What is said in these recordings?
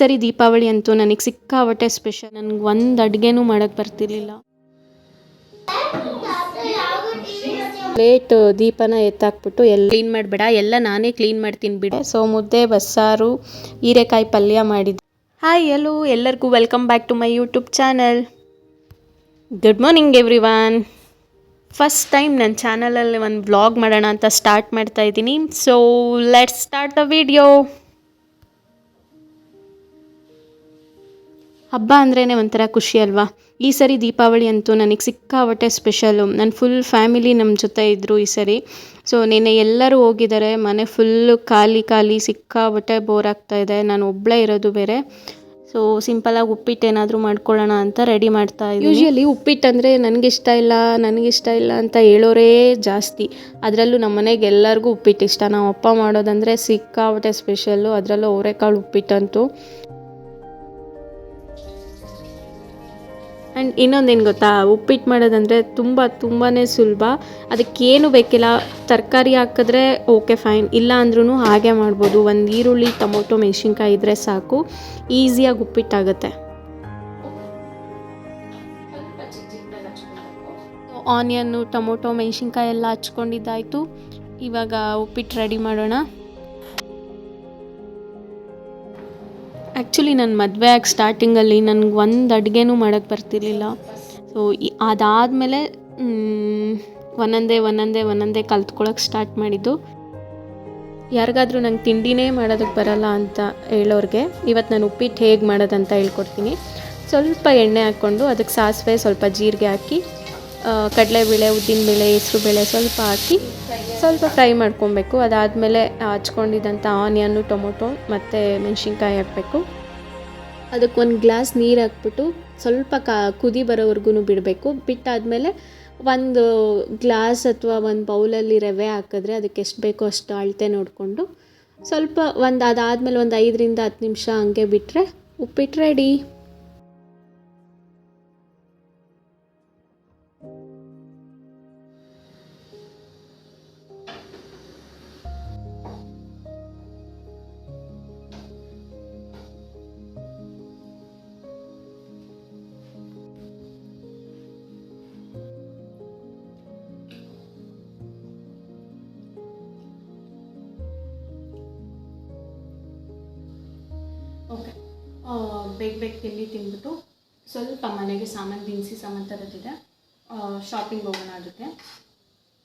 ಸರಿ ದೀಪಾವಳಿ ಅಂತೂ ನನಗೆ ಸಿಕ್ಕಾಪಟ್ಟೆ ಸ್ಪೆಷಲ್ ನನಗೆ ಒಂದು ಅಡುಗೆನೂ ಮಾಡೋಕ್ಕೆ ಬರ್ತಿರ್ಲಿಲ್ಲ. ಲೇಟ್ ದೀಪನ ಎತ್ತಾಕ್ಬಿಟ್ಟು ಎಲ್ಲ ಕ್ಲೀನ್ ಮಾಡಬೇಡ. ಎಲ್ಲ ನಾನೇ ಕ್ಲೀನ್ ಮಾಡ್ತೀನಿ ಬಿಡೆ. ಸೊ ಮುದ್ದೆ ಬಸ್ಸಾರು ಹೀರೆಕಾಯಿ ಪಲ್ಯ ಮಾಡಿದ್ದೆ. ಹಾಯ್ ಎಲ್ಲೋ ಎಲ್ಲರಿಗೂ welcome back to my YouTube channel good morning everyone first time ನನ್ನ ಚಾನಲಲ್ಲಿ ಒಂದು ವ್ಲಾಗ್ ಮಾಡೋಣ ಅಂತ ಸ್ಟಾರ್ಟ್ ಮಾಡ್ತಾ ಇದ್ದೀನಿ. So let start the video ಹಬ್ಬ ಅಂದ್ರೇ ಒಂಥರ ಖುಷಿ ಅಲ್ವಾ? ಈ ಸರಿ ದೀಪಾವಳಿ ಅಂತೂ ನನಗೆ ಸಿಕ್ಕಾಪಟ್ಟೆ ಸ್ಪೆಷಲು. ನನ್ನ ಫುಲ್ ಫ್ಯಾಮಿಲಿ ನಮ್ಮ ಜೊತೆ ಇದ್ದರು ಈ ಸರಿ. ಸೊ ನಿನ್ನೆ ಎಲ್ಲರೂ ಹೋಗಿದ್ದಾರೆ ಮನೆ ಫುಲ್ಲು ಖಾಲಿ ಖಾಲಿ ಸಿಕ್ಕಾಪಟ್ಟೆ ಬೋರ್ ಆಗ್ತಾ ಇದೆ. ನಾನು ಒಬ್ಬಳೇ ಇರೋದು ಬೇರೆ. ಸೊ ಸಿಂಪಲಾಗಿ ಉಪ್ಪಿಟ್ಟು ಏನಾದರೂ ಮಾಡ್ಕೊಳ್ಳೋಣ ಅಂತ ರೆಡಿ ಮಾಡ್ತಾ ಇದ್ದೀನಿ ಯೂಶಲಿ ಉಪ್ಪಿಟ್ಟು ಅಂದರೆ ನನಗಿಷ್ಟ ಇಲ್ಲ ನನಗಿಷ್ಟ ಇಲ್ಲ ಅಂತ ಹೇಳೋರೇ ಜಾಸ್ತಿ. ಅದರಲ್ಲೂ ನಮ್ಮ ಮನೆಗೆ ಎಲ್ಲರಿಗೂ ಉಪ್ಪಿಟ್ಟು ಇಷ್ಟ. ನಾವು ಅಪ್ಪ ಮಾಡೋದಂದರೆ ಸಿಕ್ಕಾಪಟ್ಟೆ ಸ್ಪೆಷಲ್ಲು ಅದರಲ್ಲೂ ಅವರೆಕಾಳು ಉಪ್ಪಿಟ್ಟಂತೂ ಆ್ಯಂಡ್ ಇನ್ನೊಂದೇನು ಗೊತ್ತಾ ಉಪ್ಪಿಟ್ಟು ಮಾಡೋದಂದರೆ ತುಂಬ ತುಂಬಾ ಸುಲಭ. ಅದಕ್ಕೇನು ಬೇಕಿಲ್ಲ, ತರಕಾರಿ ಹಾಕಿದ್ರೆ ಓಕೆ ಫೈನ್ ಇಲ್ಲ ಅಂದ್ರೂ ಹಾಗೆ ಮಾಡ್ಬೋದು. ಒಂದು ಈರುಳ್ಳಿ, ಟೊಮೊಟೊ, ಮೆಣಸಿನ್ಕಾಯಿ ಇದ್ದರೆ ಸಾಕು. ಈಸಿಯಾಗಿ ಉಪ್ಪಿಟ್ಟಾಗುತ್ತೆ ಆನಿಯನ್ನು ಟೊಮೊಟೊ, ಮೆಣಸಿನ್ಕಾಯಿ ಎಲ್ಲ ಹಚ್ಕೊಂಡಿದ್ದಾಯಿತು. ಇವಾಗ ಉಪ್ಪಿಟ್ಟು ರೆಡಿ ಮಾಡೋಣ. ಆ್ಯಕ್ಚುಲಿ ನನ್ನ ಮದುವೆ ಆಗಿ ಸ್ಟಾರ್ಟಿಂಗಲ್ಲಿ ನನಗೆ ಒಂದು ಅಡುಗೆನೂ ಮಾಡೋಕ್ಕೆ ಬರ್ತಿರ್ಲಿಲ್ಲ. ಸೊ ಅದಾದಮೇಲೆ ಒಂದೊಂದೇ ಒಂದೊಂದೇ ಒಂದೊಂದೇ ಕಲ್ತ್ಕೊಳ್ಳೋಕೆ ಸ್ಟಾರ್ಟ್ ಮಾಡಿದ್ದು. ಯಾರಿಗಾದ್ರೂ ನಂಗೆ ತಿಂಡಿನೇ ಮಾಡೋದಕ್ಕೆ ಬರಲ್ಲ ಅಂತ ಹೇಳೋರಿಗೆ ಇವತ್ತು ನಾನು ಉಪ್ಪಿಟ್ಟು ಹೇಗೆ ಮಾಡೋದಂತ ಹೇಳ್ಕೊಡ್ತೀನಿ. ಸ್ವಲ್ಪ ಎಣ್ಣೆ ಹಾಕ್ಕೊಂಡು ಅದಕ್ಕೆ ಸಾಸಿವೆ, ಸ್ವಲ್ಪ ಜೀರಿಗೆ ಹಾಕಿ ಕಡಲೆಬೇಳೆ, ಉದ್ದಿನಬೇಳೆ, ಹೆಸರುಬೇಳೆ ಸ್ವಲ್ಪ ಹಾಕಿ ಸ್ವಲ್ಪ ಫ್ರೈ ಮಾಡ್ಕೊಬೇಕು. ಅದಾದಮೇಲೆ ಹಚ್ಕೊಂಡಿದ್ದಂಥ ಆನಿಯನ್ನು, ಟೊಮೊಟೊ ಮತ್ತು ಮೆಣಸಿನ್ಕಾಯಿ ಹಾಕಬೇಕು. ಅದಕ್ಕೆ ಒಂದು ಗ್ಲಾಸ್ ನೀರು ಹಾಕ್ಬಿಟ್ಟು ಸ್ವಲ್ಪ ಕಾ, ಕುದಿ ಬರೋವರೆಗೂ ಬಿಡಬೇಕು. ಬಿಟ್ಟಾದಮೇಲೆ ಒಂದು ಗ್ಲಾಸ್ ಅಥವಾ ಒಂದು ಬೌಲಲ್ಲಿ ರವೆ ಹಾಕಿದ್ರೆ ಅದಕ್ಕೆ ಎಷ್ಟು ಬೇಕೋ ಅಷ್ಟು ಅಳತೆ ನೋಡಿಕೊಂಡು ಸ್ವಲ್ಪ ಒಂದು ಅದಾದಮೇಲೆ ಒಂದು ಐದರಿಂದ ಹತ್ತು ನಿಮಿಷ ಹಂಗೆ ಬಿಟ್ಟರೆ ಉಪ್ಪಿಟ್ಟು ರೆಡಿ. ಬೇಗ ಬೇಗ ತಿಂಡಿ ತಿಂದ್ಬಿಟ್ಟು ಸ್ವಲ್ಪ ಮನೆಗೆ ಸಾಮಾನು ದಿನಸಿ ಸಾಮಾನು ತರೋದಿದೆ ಶಾಪಿಂಗ್ ಹೋಗೋಣ ಅದಕ್ಕೆ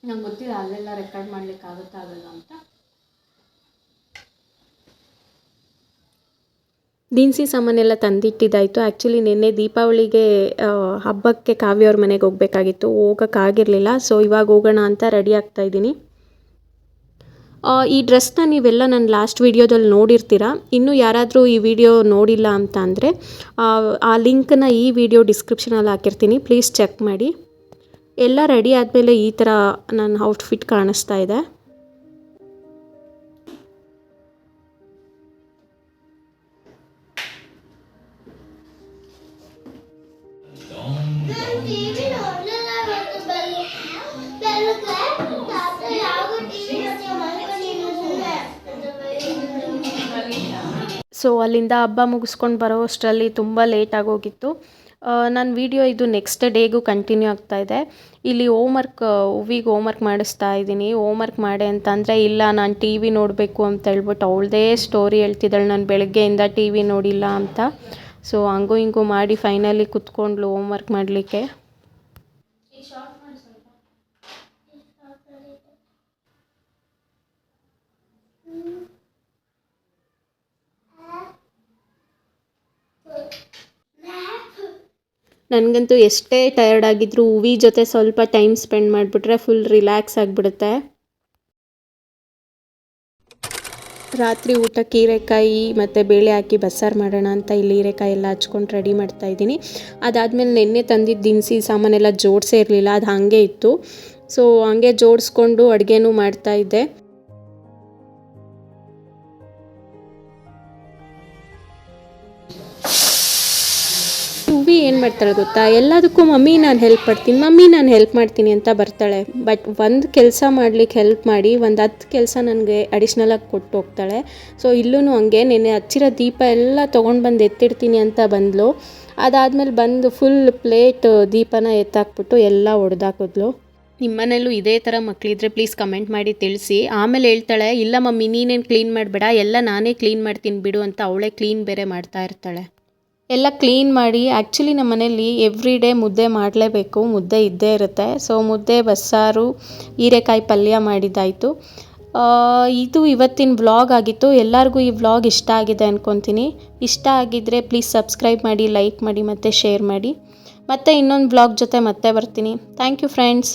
ನಂಗೆ ಗೊತ್ತಿಲ್ಲ, ಅಲ್ಲೆಲ್ಲ ರೆಕಾರ್ಡ್ ಮಾಡಲಿಕ್ಕೆ ಆಗಲ್ಲ ಅಂತ. ದಿನಸಿ ಸಾಮಾನೆಲ್ಲ ತಂದಿಟ್ಟಿದ್ದಾಯಿತು. ಆ್ಯಕ್ಚುಲಿ ನಿನ್ನೆ ದೀಪಾವಳಿಗೆ ಹಬ್ಬಕ್ಕೆ ಕಾವ್ಯವ್ರ ಮನೆಗೆ ಹೋಗಬೇಕಾಗಿತ್ತು. ಹೋಗೋಕ್ಕಾಗಿರಲಿಲ್ಲ ಸೊ ಇವಾಗ ಹೋಗೋಣ ಅಂತ ರೆಡಿ ಆಗ್ತಾ ಇದ್ದೀನಿ. ಈ ಡ್ರೆಸ್ನ ನೀವೆಲ್ಲ ನಾನು ಲಾಸ್ಟ್ ವೀಡಿಯೋದಲ್ಲಿ ನೋಡಿರ್ತೀರ. ಇನ್ನೂ ಯಾರಾದರೂ ಈ ವಿಡಿಯೋ ನೋಡಿಲ್ಲ ಅಂತ ಅಂದರೆ ಆ ಲಿಂಕನ್ನ ಈ ವಿಡಿಯೋ ಡಿಸ್ಕ್ರಿಪ್ಷನಲ್ಲಿ ಹಾಕಿರ್ತೀನಿ. ಪ್ಲೀಸ್ ಚೆಕ್ ಮಾಡಿ. ಎಲ್ಲ ರೆಡಿ ಆದಮೇಲೆ ಈ ಥರ ನನ್ನ ಔಟ್ಫಿಟ್ ಕಾಣಿಸ್ತಾ ಇದೆ. ಸೊ ಅಲ್ಲಿಂದ ಹಬ್ಬ ಮುಗಿಸ್ಕೊಂಡು ಬರೋ ಅಷ್ಟರಲ್ಲಿ ತುಂಬ ಲೇಟ್ ಆಗೋಗಿತ್ತು ನನ್ನ ವಿಡಿಯೋ ಇದು ನೆಕ್ಸ್ಟ್ ಡೇಗೂ ಕಂಟಿನ್ಯೂ ಆಗ್ತಾ ಇದೆ. ಇಲ್ಲಿ ಹೋಮ್ವರ್ಕ್ ಹೂವಿಗೆ ಹೋಮ್ವರ್ಕ್ ಮಾಡಿಸ್ತಾ ಇದ್ದೀನಿ. ಹೋಮ್ವರ್ಕ್ ಮಾಡಿ ಅಂತಂದರೆ ಇಲ್ಲ, ನಾನು ಟಿ ವಿ ನೋಡಬೇಕು ಅಂತ ಹೇಳ್ಬಿಟ್ಟು ಅವಳದೇ ಸ್ಟೋರಿ ಹೇಳ್ತಿದ್ದಾಳೆ. ನಾನು ಬೆಳಗ್ಗೆಯಿಂದ ಟಿ ವಿ ನೋಡಿಲ್ಲ ಅಂತ. ಸೊ ಹಂಗೂ ಹಿಂಗೂ ಮಾಡಿ ಫೈನಲಿ ಕುತ್ಕೊಂಡ್ಳು ವರ್ಕ್ ಮಾಡಲಿಕ್ಕೆ. ನನಗಂತೂ ಎಷ್ಟೇ ಟಯರ್ಡ್ ಆಗಿದ್ದರೂ ಹೂವಿ ಜೊತೆ ಸ್ವಲ್ಪ ಟೈಮ್ ಸ್ಪೆಂಡ್ ಮಾಡಿಬಿಟ್ರೆ ಫುಲ್ ರಿಲ್ಯಾಕ್ಸ್ ಆಗಿಬಿಡುತ್ತೆ. ರಾತ್ರಿ ಊಟಕ್ಕೆ ಹೀರೆಕಾಯಿ ಮತ್ತು ಬೇಳೆ ಹಾಕಿ ಬಸ್ಸಾರು ಮಾಡೋಣ ಅಂತ ಇಲ್ಲಿ ಹೀರೆಕಾಯಿ ಎಲ್ಲ ಹಚ್ಕೊಂಡು ರೆಡಿ ಮಾಡ್ತಾ ಇದ್ದೀನಿ. ಅದಾದಮೇಲೆ ನಿನ್ನೆ ತಂದಿದ್ದ ದಿನಸಿ ಸಾಮಾನೆಲ್ಲ ಜೋಡಿಸೇ ಇರಲಿಲ್ಲ, ಅದು ಹಾಗೆ ಇತ್ತು. ಸೊ ಹಂಗೆ ಜೋಡಿಸ್ಕೊಂಡು ಅಡುಗೆನೂ ಮಾಡ್ತಾಯಿದ್ದೆ ಏನು ಮಾಡ್ತಾಳೆ ಗೊತ್ತಾ? ಎಲ್ಲದಕ್ಕೂ ಮಮ್ಮಿ ನಾನು ಹೆಲ್ಪ್ ಮಾಡ್ತೀನಿ, ಮಮ್ಮಿ ನಾನು ಹೆಲ್ಪ್ ಮಾಡ್ತೀನಿ ಅಂತ ಬರ್ತಾಳೆ. ಬಟ್ ಒಂದು ಕೆಲಸ ಮಾಡ್ಲಿಕ್ಕೆ ಹೆಲ್ಪ್ ಮಾಡಿ, ಒಂದು ಹತ್ತು ಕೆಲಸ ನನಗೆ ಅಡಿಷ್ನಲಾಗಿ ಕೊಟ್ಟು ಹೋಗ್ತಾಳೆ. ಸೊ ಇಲ್ಲೂ ಹಂಗೆ ನೆನೆ ಹಚ್ಚಿರೋ ದೀಪ ಎಲ್ಲ ತೊಗೊಂಡು ಬಂದು ಎತ್ತಿಡ್ತೀನಿ ಅಂತ ಬಂದಳು ಅದಾದಮೇಲೆ ಬಂದು ಫುಲ್ ಪ್ಲೇಟ್ ದೀಪನ ಎತ್ತಾಕ್ಬಿಟ್ಟು ಎಲ್ಲ ಒಡೆದಾಕಿದ್ಲು ನಿಮ್ಮನೇಲೂ ಇದೇ ಥರ ಮಕ್ಕಳಿದ್ರೆ ಪ್ಲೀಸ್ ಕಮೆಂಟ್ ಮಾಡಿ ತಿಳಿಸಿ. ಆಮೇಲೆ ಹೇಳ್ತಾಳೆ, ಇಲ್ಲ ಮಮ್ಮಿ, ನೀನೇನು ಕ್ಲೀನ್ ಮಾಡಬೇಡ, ಎಲ್ಲ ನಾನೇ ಕ್ಲೀನ್ ಮಾಡ್ತೀನಿ ಬಿಡು ಅಂತ ಅವಳೇ ಕ್ಲೀನ್ ಬೇರೆ ಮಾಡ್ತಾ ಇರ್ತಾಳೆ. ಎಲ್ಲ ಕ್ಲೀನ್ ಮಾಡಿ ಆ್ಯಕ್ಚುಲಿ ನಮ್ಮ ಮನೇಲಿ ಎವ್ರಿ ಡೇ ಮುದ್ದೆ ಮಾಡಲೇಬೇಕು. ಮುದ್ದೆ ಇದ್ದೇ ಇರುತ್ತೆ. ಸೊ ಮುದ್ದೆ, ಬಸ್ಸಾರು, ಹೀರೆಕಾಯಿ ಪಲ್ಯ ಮಾಡಿದ್ದಾಯಿತು. ಇದು ಇವತ್ತಿನ ವ್ಲಾಗ್ ಆಗಿತ್ತು. ಎಲ್ಲರಿಗೂ ಈ ವ್ಲಾಗ್ ಇಷ್ಟ ಆಗಿದೆ ಅಂದ್ಕೊತೀನಿ ಇಷ್ಟ ಆಗಿದ್ದರೆ ಪ್ಲೀಸ್ ಸಬ್ಸ್ಕ್ರೈಬ್ ಮಾಡಿ ಲೈಕ್ ಮಾಡಿ ಮತ್ತು ಶೇರ್ ಮಾಡಿ. ಮತ್ತೆ ಇನ್ನೊಂದು ವ್ಲಾಗ್ ಜೊತೆ ಮತ್ತೆ ಬರ್ತೀನಿ. Thank you friends